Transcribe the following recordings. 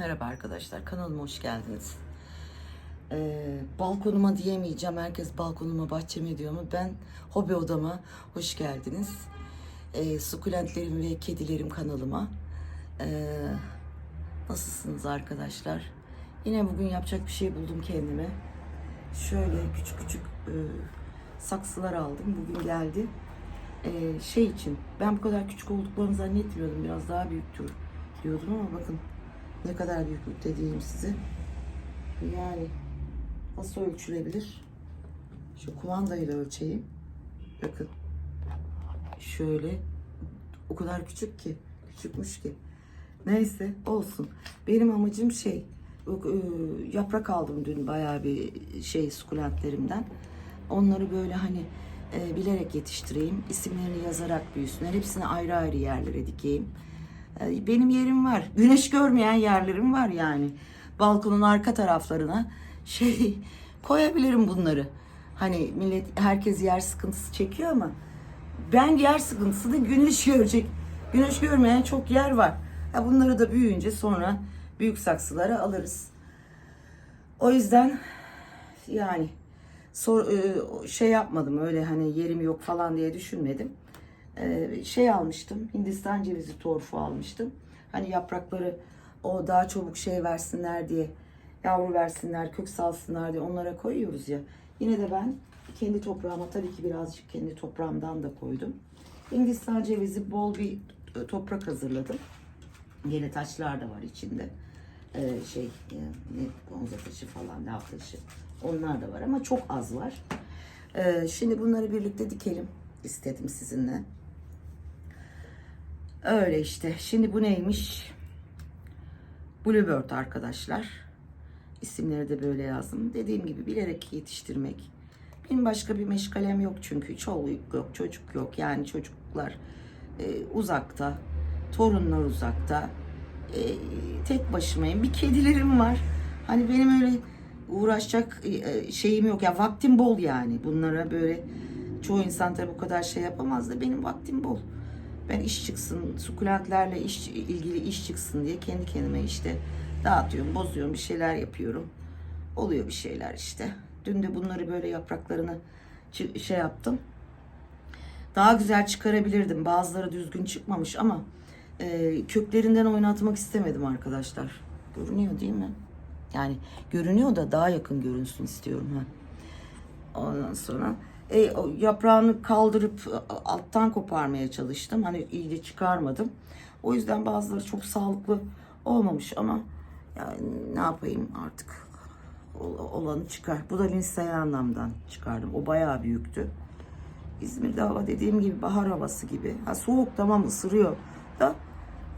Merhaba arkadaşlar, kanalıma hoş geldiniz. Ee, balkonuma diyemeyeceğim, herkes balkonuma, bahçeme diyor ama ben hobi odama hoş geldiniz. Ee, sukulentlerim ve kedilerim kanalıma. Ee, nasılsınız arkadaşlar? Yine bugün yapacak bir şey buldum kendime. Şöyle küçük küçük e, saksılar aldım, bugün geldi. Ee, şey için, ben bu kadar küçük olduklarını zannetmiyordum, biraz daha büyüktür diyordum ama bakın ne kadar büyüklükte diyeyim size. Yani nasıl ölçülebilir? Şu kumandayla ölçeyim. Bakın. Şöyle. O kadar küçük ki. Küçükmüş ki. Neyse olsun. Benim amacım şey. e, Yaprak aldım dün bayağı bir şey sukulentlerimden. Onları böyle hani e, bilerek yetiştireyim. isimlerini yazarak büyüsünler. Hepsini ayrı ayrı yerlere dikeyim. E, Benim yerim var. Güneş görmeyen yerlerim var yani. Balkonun arka taraflarına şey koyabilirim bunları. Hani millet herkes yer sıkıntısı çekiyor ama ben yer sıkıntısını güneş görecek. Güneş görmeyen çok yer var. Ya bunları da büyüyünce sonra büyük saksılara alırız. O yüzden yani sor, e, şey yapmadım öyle hani yerim yok falan diye düşünmedim. Ee, şey almıştım. Hindistan cevizi torfu almıştım. Hani yaprakları o daha çabuk şey versinler diye yavru versinler, kök salsınlar diye onlara koyuyoruz ya. Yine de ben kendi toprağıma tabii ki birazcık kendi toprağımdan da koydum. Hindistan cevizi bol bir e, toprak hazırladım. Yine taşlar da var içinde. Ee, şey e, ne gonza taşı falan, lav taşı. Onlar da var ama çok az var. Ee, şimdi bunları birlikte dikelim istedim sizinle. Öyle işte. Şimdi bu neymiş? Bluebird arkadaşlar. İsimleri de böyle yazdım. Dediğim gibi bilerek yetiştirmek. Benim başka bir meşgalem yok çünkü. Çoluk yok, çocuk yok. Yani çocuklar e, uzakta. Torunlar uzakta. E, tek başımayım. Bir kedilerim var. Hani benim öyle uğraşacak e, şeyim yok. Ya vaktim bol yani. Bunlara böyle çoğu insan tabii bu kadar şey yapamaz da benim vaktim bol. Ben iş çıksın, sukulentlerle iş, ilgili iş çıksın diye kendi kendime işte dağıtıyorum, bozuyorum, bir şeyler yapıyorum. Oluyor bir şeyler işte. Dün de bunları böyle yapraklarını şey yaptım. Daha güzel çıkarabilirdim. Bazıları düzgün çıkmamış ama e, köklerinden oynatmak istemedim arkadaşlar. Görünüyor değil mi? Yani görünüyor da daha yakın görünsün istiyorum ha. Ondan sonra e, yaprağını kaldırıp e, alttan koparmaya çalıştım. Hani iyice çıkarmadım. O yüzden bazıları çok sağlıklı olmamış ama yani ne yapayım artık Ol- olanı çıkar. Bu da Lindsay anlamdan çıkardım. O bayağı büyüktü. İzmir'de hava dediğim gibi bahar havası gibi. Ha soğuk tamam ısırıyor da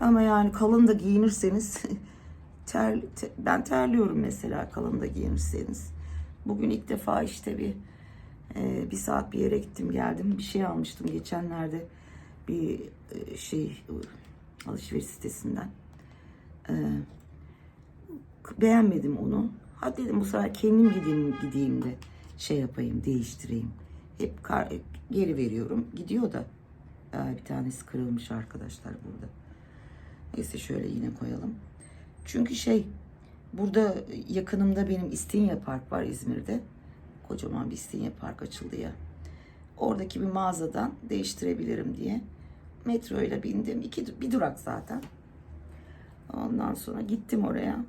ama yani kalın da giyinirseniz ter, te- ben terliyorum mesela kalın da giyinirseniz. Bugün ilk defa işte bir ee, bir saat bir yere gittim geldim. Bir şey almıştım geçenlerde. Bir e, şey e, alışveriş sitesinden. Ee, beğenmedim onu. Hadi dedim bu sefer kendim gideyim gideyim de şey yapayım değiştireyim. Hep kar, geri veriyorum. Gidiyor da. Aa, bir tanesi kırılmış arkadaşlar burada. Neyse şöyle yine koyalım. Çünkü şey burada yakınımda benim İstinye Park var İzmir'de kocaman bir İstinye Park açıldı ya. Oradaki bir mağazadan değiştirebilirim diye metro ile bindim. İki, bir durak zaten. Ondan sonra gittim oraya.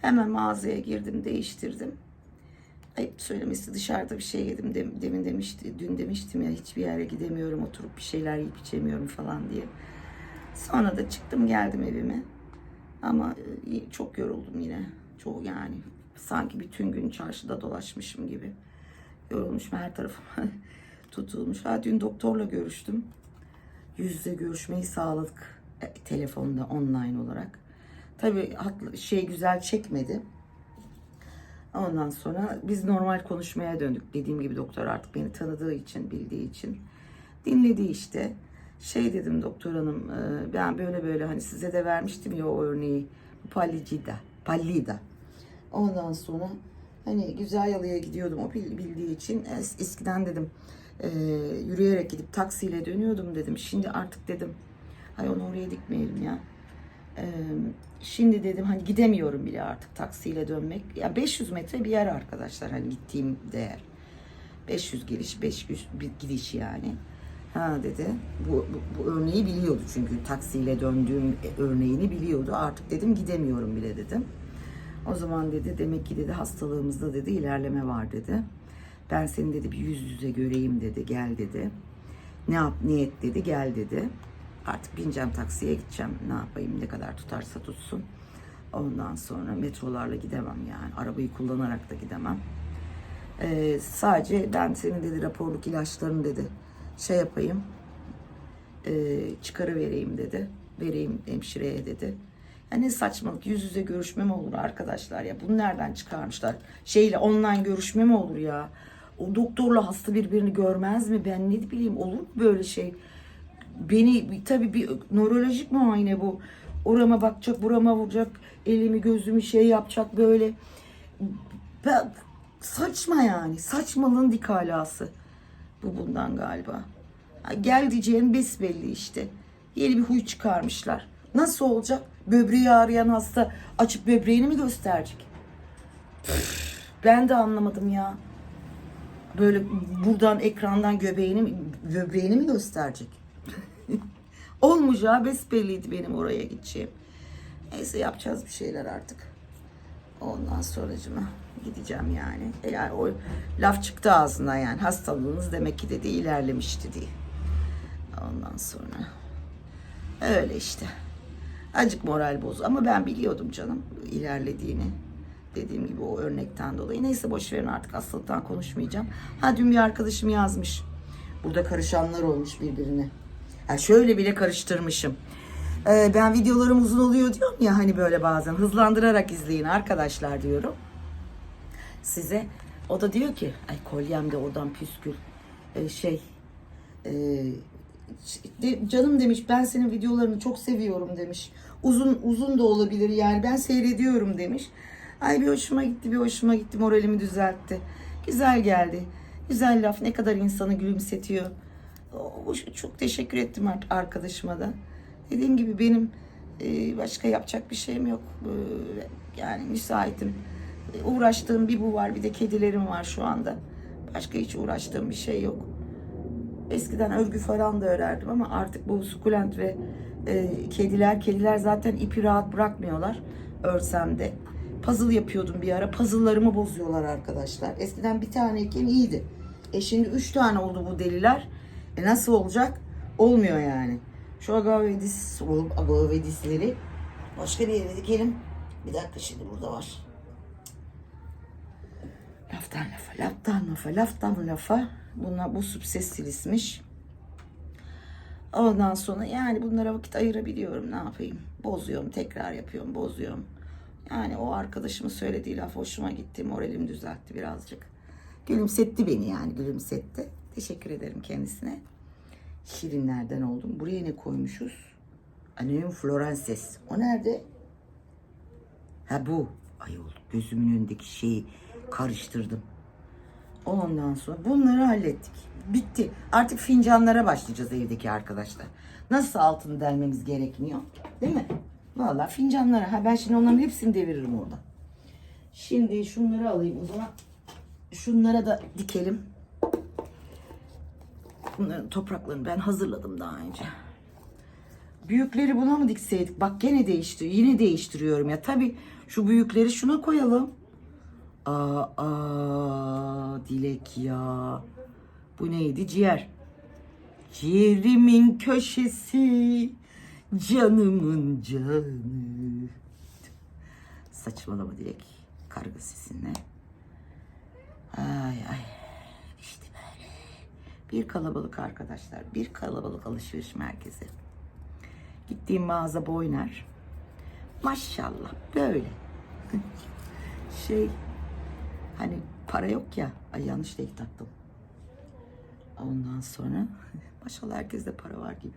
Hemen mağazaya girdim, değiştirdim. Ayıp söylemesi dışarıda bir şey yedim dem- demin demişti, dün demiştim ya hiçbir yere gidemiyorum, oturup bir şeyler yiyip içemiyorum falan diye. Sonra da çıktım geldim evime. Ama e, çok yoruldum yine. Çok yani sanki bütün gün çarşıda dolaşmışım gibi. Yorulmuşum her tarafım tutulmuş. Ha dün doktorla görüştüm. Yüz yüze görüşmeyi sağladık. E, telefonda online olarak. Haklı, şey güzel çekmedi. Ondan sonra biz normal konuşmaya döndük. Dediğim gibi doktor artık beni tanıdığı için, bildiği için dinledi işte. Şey dedim doktor hanım, e, ben böyle böyle hani size de vermiştim ya o örneği. Pallicida, pallida. Ondan sonra hani güzel yalıya gidiyordum o bil- bildiği için Es- eskiden dedim e, yürüyerek gidip taksiyle dönüyordum dedim. Şimdi artık dedim hay onu oraya dikmeyelim ya. Ee, şimdi dedim hani gidemiyorum bile artık taksiyle dönmek. Ya 500 metre bir yer arkadaşlar hani gittiğim değer. 500 geliş, 500 bir gidiş yani. Ha dedi. Bu, bu, bu örneği biliyordu çünkü taksiyle döndüğüm örneğini biliyordu. Artık dedim gidemiyorum bile dedim. O zaman dedi demek ki dedi hastalığımızda dedi ilerleme var dedi. Ben seni dedi bir yüz yüze göreyim dedi. Gel dedi. Ne yap niyet dedi gel dedi. Artık bineceğim taksiye gideceğim. Ne yapayım ne kadar tutarsa tutsun. Ondan sonra metrolarla gidemem yani. Arabayı kullanarak da gidemem. Ee, sadece ben senin dedi raporluk ilaçlarını dedi şey yapayım e, çıkarı vereyim dedi. Vereyim hemşireye dedi. Ya ne saçmalık yüz yüze görüşme mi olur arkadaşlar ya? Bunu nereden çıkarmışlar? Şeyle online görüşme mi olur ya? O doktorla hasta birbirini görmez mi? Ben ne bileyim olur mu böyle şey? Beni tabii bir nörolojik muayene bu. Orama bakacak, burama vuracak, elimi gözümü şey yapacak böyle. Ben, saçma yani. Saçmalığın dik alası. Bu bundan galiba. Gel diyeceğin besbelli işte. Yeni bir huy çıkarmışlar. Nasıl olacak? Böbreği ağrıyan hasta açıp böbreğini mi gösterecek? Ben de anlamadım ya. Böyle buradan ekrandan göbeğini mi, böbreğini mi gösterecek? Olmayacağı besbelliydi benim oraya gideceğim. Neyse yapacağız bir şeyler artık. Ondan sonracıma gideceğim yani. Yani o laf çıktı ağzından yani hastalığınız demek ki dedi ilerlemişti diye. Ondan sonra öyle işte. Acık moral bozu ama ben biliyordum canım ilerlediğini. Dediğim gibi o örnekten dolayı. Neyse boş verin artık hastalıktan konuşmayacağım. Ha dün bir arkadaşım yazmış. Burada karışanlar olmuş birbirine. Ha şöyle bile karıştırmışım. Ee, ben videolarım uzun oluyor diyorum ya hani böyle bazen hızlandırarak izleyin arkadaşlar diyorum size. O da diyor ki ay kolyem de oradan püskül. Ee, şey e, canım demiş ben senin videolarını çok seviyorum demiş. Uzun uzun da olabilir yani ben seyrediyorum demiş. Ay bir hoşuma gitti bir hoşuma gitti moralimi düzeltti. Güzel geldi. Güzel laf ne kadar insanı gülümsetiyor. Çok teşekkür ettim ar- arkadaşıma da. Dediğim gibi benim e, başka yapacak bir şeyim yok. Yani müsaitim. E, Uğraştığım bir bu var bir de kedilerim var şu anda. Başka hiç uğraştığım bir şey yok. Eskiden örgü falan da örerdim ama artık bu sukulent ve e, kediler, kediler zaten ipi rahat bırakmıyorlar örsem de. Puzzle yapıyordum bir ara. Puzzle'larımı bozuyorlar arkadaşlar. Eskiden bir taneyken iyiydi. E şimdi üç tane oldu bu deliler. E nasıl olacak? Olmuyor yani. Şu agavedis, agavedisleri başka bir yere dikelim. Bir dakika şimdi burada var. Laftan lafa, laftan lafa, laftan lafa. Bunlar bu subsestilismiş. Ondan sonra yani bunlara vakit ayırabiliyorum. Ne yapayım? Bozuyorum, tekrar yapıyorum, bozuyorum. Yani o arkadaşımın söylediği laf hoşuma gitti. Moralim düzeltti birazcık. Gülümsetti beni yani gülümsetti. Teşekkür ederim kendisine. Şirinlerden oldum. Buraya ne koymuşuz? Aneum florenses. O nerede? Ha bu. Ayol gözümün önündeki şeyi karıştırdım. Ondan sonra bunları hallettik. Bitti. Artık fincanlara başlayacağız evdeki arkadaşlar. Nasıl altını delmemiz gerekmiyor? Değil mi? Vallahi fincanlara. Ha ben şimdi onların hepsini deviririm orada. Şimdi şunları alayım o zaman. Şunlara da dikelim. Bunların topraklarını ben hazırladım daha önce. Büyükleri buna mı dikseydik? Bak gene değiştiriyor. Yine değiştiriyorum ya. Tabii şu büyükleri şuna koyalım. Aa, aa, dilek ya. Bu neydi? Ciğer. Ciğerimin köşesi, canımın canı. Saçmalama Dilek. Karga sesinle. Ay ay. İşte böyle. Bir kalabalık arkadaşlar. Bir kalabalık alışveriş merkezi. Gittiğim mağaza Boyner. Maşallah böyle. şey hani para yok ya. Ay yanlış denk taktım. Ondan sonra maşallah herkeste para var gibi.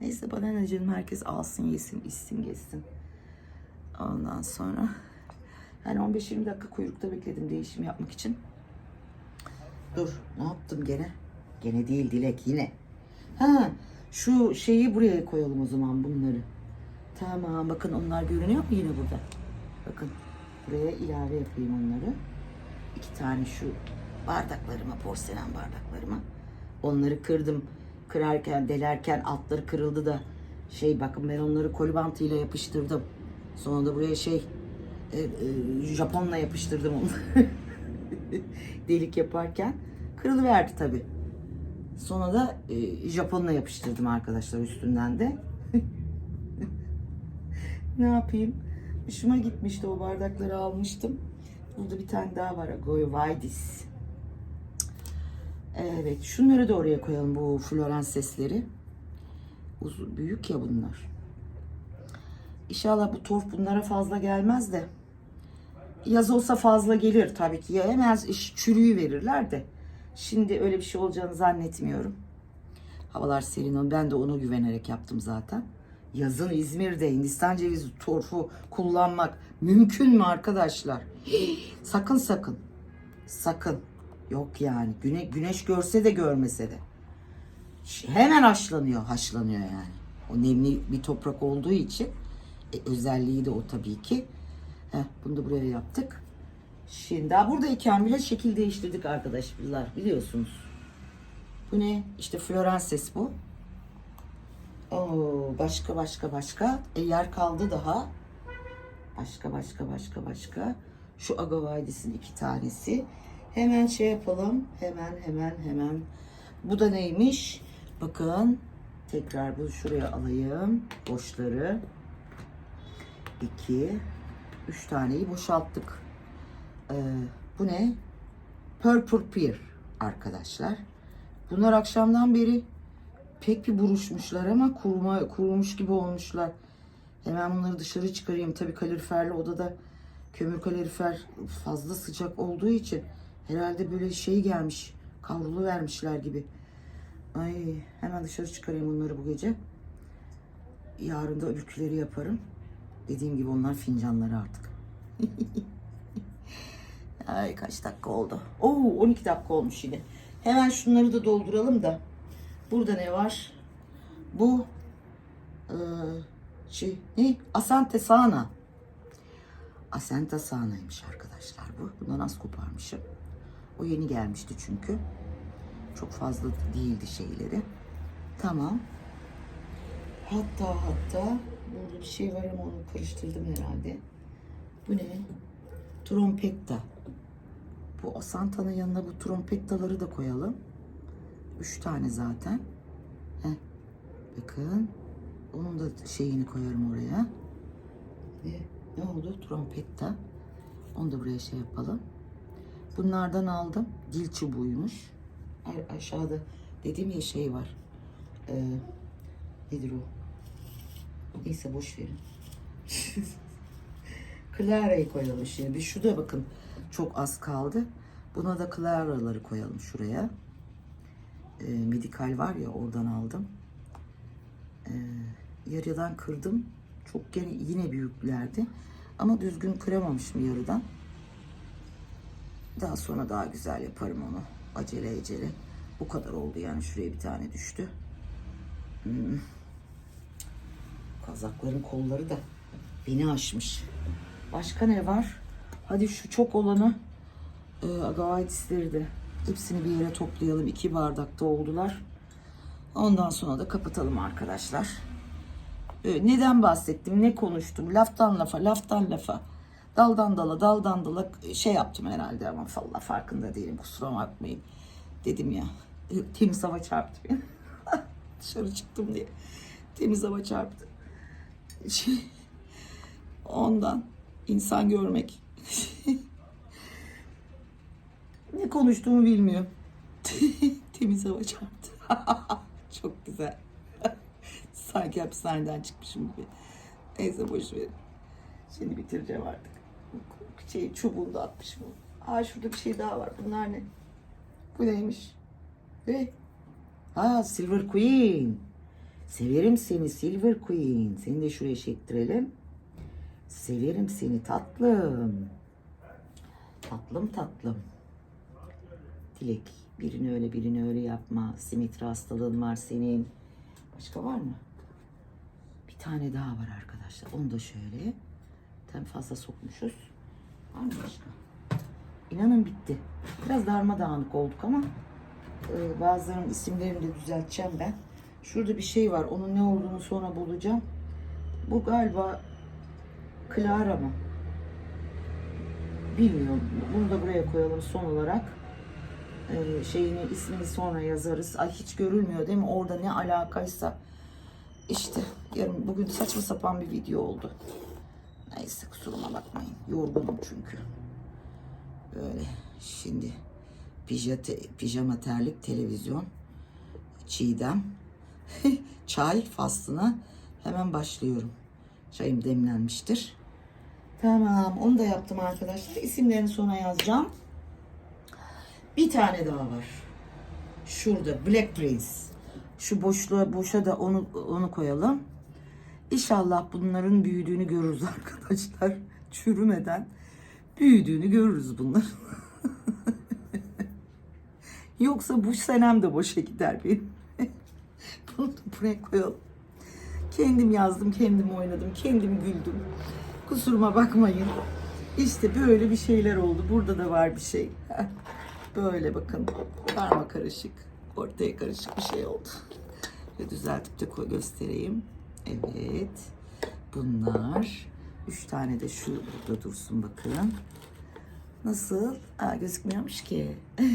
Neyse bana ne canım herkes alsın yesin içsin geçsin. Ondan sonra hani 15-20 dakika kuyrukta bekledim değişim yapmak için. Dur ne yaptım gene? Gene değil Dilek yine. Ha şu şeyi buraya koyalım o zaman bunları. Tamam bakın onlar görünüyor mu yine burada? Bakın buraya ilave yapayım onları. İki tane şu bardaklarıma, porselen bardaklarıma. Onları kırdım. Kırarken, delerken altları kırıldı da şey bakın ben onları koli bantıyla yapıştırdım. Sonra da buraya şey e, e, Japonla yapıştırdım onları. Delik yaparken kırılıverdi tabi. Sonra da e, Japonla yapıştırdım arkadaşlar üstünden de. ne yapayım? Hoşuma gitmişti o bardakları almıştım. Burada bir tane daha var. Goyvaydis. Evet. Şunları da oraya koyalım bu Florence sesleri. Uzun, büyük ya bunlar. İnşallah bu torf bunlara fazla gelmez de. Yaz olsa fazla gelir tabii ki. Ya hemen iş çürüyü verirler de. Şimdi öyle bir şey olacağını zannetmiyorum. Havalar serin. Ben de ona güvenerek yaptım zaten. Yazın İzmir'de Hindistan cevizi torfu kullanmak mümkün mü arkadaşlar? sakın sakın. Sakın. Yok yani. Güne, güneş görse de görmese de. Hemen haşlanıyor. Haşlanıyor yani. O nemli bir toprak olduğu için e, özelliği de o tabii ki. Heh, bunu da buraya yaptık. Şimdi daha buradayken bile şekil değiştirdik arkadaşlar biliyorsunuz. Bu ne? İşte Florenses bu. Oo, başka başka başka. E, yer kaldı daha. Başka başka başka başka. Şu Agavaydis'in iki tanesi. Hemen şey yapalım. Hemen hemen hemen. Bu da neymiş? Bakın. Tekrar bu şuraya alayım. Boşları. İki. Üç taneyi boşalttık. Ee, bu ne? Purple Pear arkadaşlar. Bunlar akşamdan beri pek bir buruşmuşlar ama kuruma, kurumuş gibi olmuşlar. Hemen bunları dışarı çıkarayım. Tabii kaloriferli odada kömür kalorifer fazla sıcak olduğu için herhalde böyle şey gelmiş. Kavrulu vermişler gibi. Ay hemen dışarı çıkarayım onları bu gece. Yarın da öbürküleri yaparım. Dediğim gibi onlar fincanları artık. Ay kaç dakika oldu? Oo 12 dakika olmuş yine. Hemen şunları da dolduralım da. Burada ne var? Bu eee, şey ne? Asante Sana. Asante Sana'ymış arkadaşlar bu. Bundan az koparmışım. O yeni gelmişti çünkü. Çok fazla değildi şeyleri. Tamam. Hatta hatta burada bir şey var ama onu karıştırdım herhalde. Bu ne? Trompetta. Bu Asanta'nın yanına bu trompettaları da koyalım. Üç tane zaten. Heh. Bakın. Onun da şeyini koyarım oraya. Ve ne oldu? Trompetta. Onu da buraya şey yapalım. Bunlardan aldım. Dil çubuğuymuş. A- aşağıda dediğim ya şey var. Ee, nedir o? Neyse boş verin. Clara'yı koyalım şimdi. Şu da bakın çok az kaldı. Buna da Clara'ları koyalım şuraya. Ee, medikal var ya oradan aldım. Ee, yarıdan kırdım. Çok gene yine büyüklerdi. Ama düzgün kıramamışım yarıdan. Daha sonra daha güzel yaparım onu. Acele acele. Bu kadar oldu yani. Şuraya bir tane düştü. Hmm. Kazakların kolları da beni aşmış. Başka ne var? Hadi şu çok olanı e, agavaydisleri de hepsini bir yere toplayalım. İki bardakta oldular. Ondan sonra da kapatalım arkadaşlar. E, neden bahsettim? Ne konuştum? Laftan lafa, laftan lafa. Daldan dala, daldan dala şey yaptım herhalde ama valla farkında değilim. Kusura bakmayın. Dedim ya. e, Temiz hava çarptı beni. Dışarı çıktım diye. Temiz hava çarptı. Şey, ondan insan görmek. Ne konuştuğumu bilmiyorum. Temiz hava çarptı. Çok güzel. Sanki hapishaneden çıkmışım gibi. Neyse boş verin. Şimdi bitireceğim artık. Şey, çubuğunu da atmışım. Aa şurada bir şey daha var. Bunlar ne? Bu neymiş? Ne? Aa Silver Queen. Severim seni Silver Queen. Seni de şuraya çektirelim. Severim seni tatlım. Tatlım tatlım. Dilek birini öyle birini öyle yapma. Simetri hastalığın var senin. Başka var mı? Bir tane daha var arkadaşlar. Onu da şöyle. Tam fazla sokmuşuz. Var mı başka? İnanın bitti. Biraz darmadağınık olduk ama e, bazılarının isimlerini de düzelteceğim ben. Şurada bir şey var. Onun ne olduğunu sonra bulacağım. Bu galiba Clara mı? Bilmiyorum. Bunu da buraya koyalım son olarak. Ee, şeyini ismini sonra yazarız. Ay hiç görülmüyor değil mi? Orada ne alakaysa. İşte yarın bugün saçma sapan bir video oldu. Neyse kusuruma bakmayın. Yorgunum çünkü. Böyle şimdi pijate, pijama terlik televizyon çiğdem çay faslına hemen başlıyorum. Çayım demlenmiştir. Tamam onu da yaptım arkadaşlar. İsimlerini sonra yazacağım. Bir tane daha var. Şurada Black Prince. Şu boşluğa boşa da onu onu koyalım. İnşallah bunların büyüdüğünü görürüz arkadaşlar. Çürümeden büyüdüğünü görürüz bunların. Yoksa bu senem de boşa gider benim. Bunu da buraya koyalım. Kendim yazdım, kendim oynadım, kendim güldüm. Kusuruma bakmayın. İşte böyle bir şeyler oldu. Burada da var bir şey. Böyle bakın. Karma karışık. Ortaya karışık bir şey oldu. Ve düzeltip de koy göstereyim. Evet. Bunlar. Üç tane de şu burada dursun bakın. Nasıl? Aa, gözükmüyormuş ki.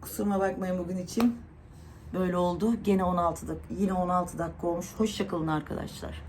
Kusuruma bakmayın bugün için. Böyle oldu. Gene 16 dakika, yine 16 dakika olmuş. Hoşçakalın arkadaşlar.